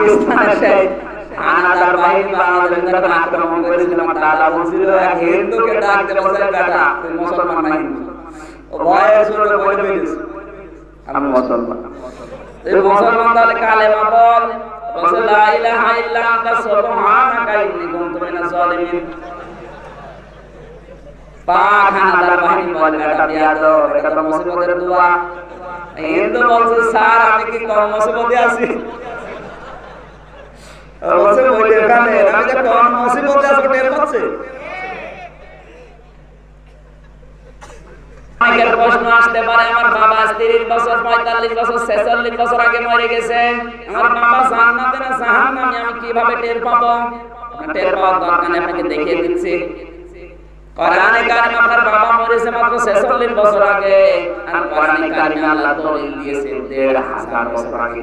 পাকিস্তানের বাহিনী বাংলাদেশ যখন আক্রমণ করেছিল, আমার দাদা বলছিল এক হিন্দুকে ডাকতে বলছে বেটা মুসলমান না ও ভয়ে শুরু বলে দিয়েছে, আমি মুসলমান। তুই মুসলমান তাহলে কালেমা বল, বলছে, লা ইলাহা ইল্লা আনতা সুবহানাকা ইন্নী কুনতু মিনাজ জালিমিন। পাক হানাদার বাহিনী বলে বেটা দিয়া এটা তো মুসিবতের দোয়া। হিন্দু বলছে, স্যার, আমি কি কম মুসিবতে আছি? বলছে বলি এখানে আমি যে কোন মুসিবতে আছি টের পাচ্ছে অনেকের প্রশ্ন আসতে পারে আমার বাবা তিরিশ বছর পঁয়তাল্লিশ বছর ছেচল্লিশ বছর আগে মরে গেছে। আমার বাবা জান্নাতে না জাহান্নামে আমি কীভাবে টের পাবো? টের পাওয়ার দরকার নেই আপনাকে দেখিয়ে দিচ্ছি। কোরআনে কারিমে আপনার বাবা মরেছে মাত্র 46 বছর আগে আর কোরআনে কারিমে আল্লাহ দলিল দিয়েছে 1500 বছর আগে।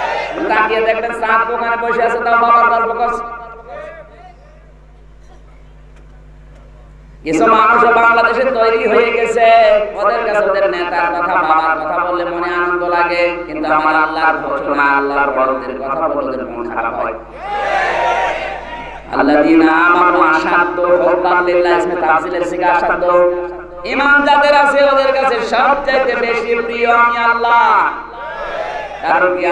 তাকিয়ে দেখবেন চাঁদ দোকানে বসে আছে, তাও বাবার গল্প করছে। কিছু মানুষ বাংলাদেশে তৈরি হয়ে গেছে। ওদের কাছে ওদের নেতার কথা, বাবার কথা বললে মনে আনন্দ লাগে। কিন্তু আমার আল্লাহর ঘোষণা আল্লাহর বড়দের কথা বলে ওদের মন খারাপ হয়। আল্লাযীনা আমানু আশাদ্দু হুব্বান ইসমে তাফসীলের সিগা আশাদ্দু। ঈমান যাদের আছে, ওদের কাছে সবচাইতে বেশি প্রিয় আমি আল্লাহ। কারণ কি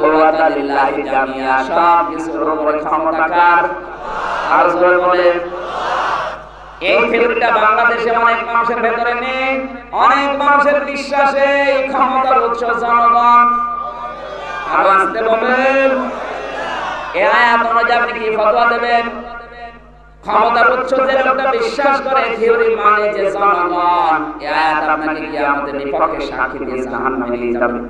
কুওয়াতা লিল্লাহি জামিয়া সব কিছুর উপরে ক্ষমতা আর জোরে বলে এই থিওরিটা বাংলাদেশে অনেক মানুষের ভেতরে নেই অনেক মানুষের বিশ্বাসে এই ক্ষমতার উৎস জনগণ আর আসতে বলেন এ আয়াত অনুযায়ী কি ফতোয়া দেবেন ক্ষমতার উৎস যে লোকটা বিশ্বাস করে থিওরি মানে যে জনগণ এ আয়াত আপনাকে কি আমাদের বিপক্ষে সাক্ষী দিয়ে জাহান্নামে নিয়ে যাবে।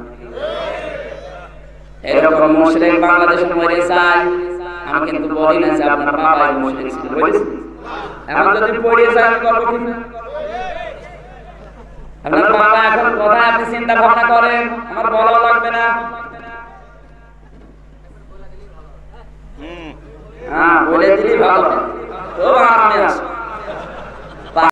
এরকম মুশরিক বাংলাদেশে মরে যায়। আমি কিন্তু বলি না যে আপনার বাবাই মুশরিক ছিল বলেছি এখন যদি পড়ে যায়, আমি করব কি? আপনার বাবা এখন কোথায়? আপনি চিন্তা ভাবনা করেন, আমার বলা লাগবে না। হ্যাঁ বলে দিলি ভালো। তো আরামে আছে